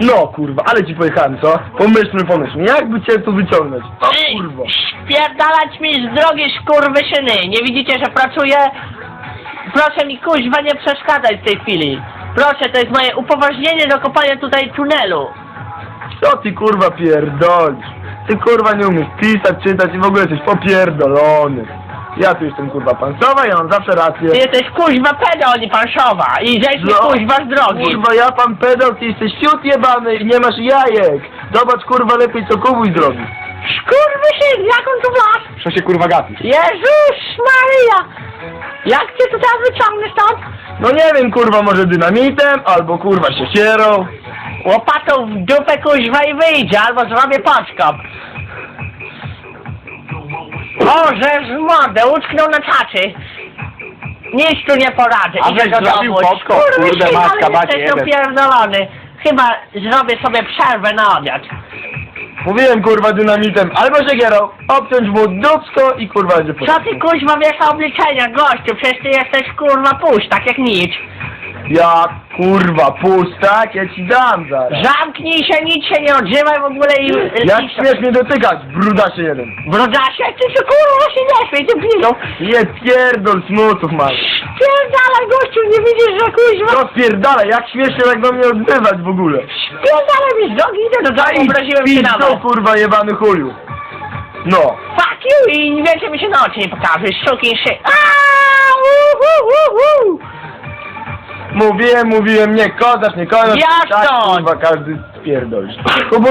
No kurwa, ale ci pojechałem, co? Pomyślmy, pomyślmy, jakby cię tu wyciągnąć? O kurwa. Spierdalać mi z drogi skurwysyny. Nie widzicie, że pracuję? Proszę mi kuźwa nie przeszkadzać w tej chwili. Proszę, to jest moje upoważnienie do kopania tutaj tunelu. Co ty kurwa pierdolisz? Ty kurwa nie umiesz pisać, czytać i w ogóle jesteś popierdolony. Ja tu jestem kurwa pansowa, ja mam zawsze rację. Ty jesteś kuźwa pedał, nie panszowa. I zejdź mi No, kuźwa z drogi. Kurwa, ja pan pedał, ty jesteś fiut jebany i nie masz jajek. Zobacz kurwa lepiej co kubuj zrobi. Skurwysyn, jak on tu masz? Co się kurwa gapisz? Jezus Maria! Jak cię tu teraz wyciągnę stąd? No nie wiem kurwa, może dynamitem, albo kurwa siekierą. Łopatą w dupę kuźwa i wyjdzie, albo zrobię podkop. O, że z mordę, utknął na czaczy. Nic tu nie poradzę. A Idę weź do zrobił domu. Skurwysyn, kurde, matka, ale bacie, jesteś jeden. upierdolony. Chyba zrobię sobie przerwę na obiad. Mówiłem kurwa dynamitem, albo siekierą, obciąć mu dupsko i kurwa będzie po Co ty kuźwa wiesz o obliczeniach, gościu? Przecież ty jesteś kurwa puść, tak jak nic. Ja kurwa pustak, ja ci dam zaraz. Zamknij się, nic się nie odzywaj w ogóle i... Jak i- śmiesz mnie dotykać, brudasie jeden. Brodasie, ty co kurwa się nie śmiej, ty pilną. Je pierdol smutów masz. Spierdalaj gościu, nie widzisz, że kuźwa... Rozpierdalaj, jak śmiesz się tak do mnie odzywać w ogóle. Spierdalaj mi z drogi, idę do domu, obraziłem się na Pizdo, kurwa jebany chuju. No. Fuck you i więcej mi się na oczy nie pokaże, sukin się. Aaaa, uu, uu. Mówiłem, mówiłem, nie kozasz, nie kozasz. Ja tak, stąd. kurwa, każdy spierdolisz. Kubuś,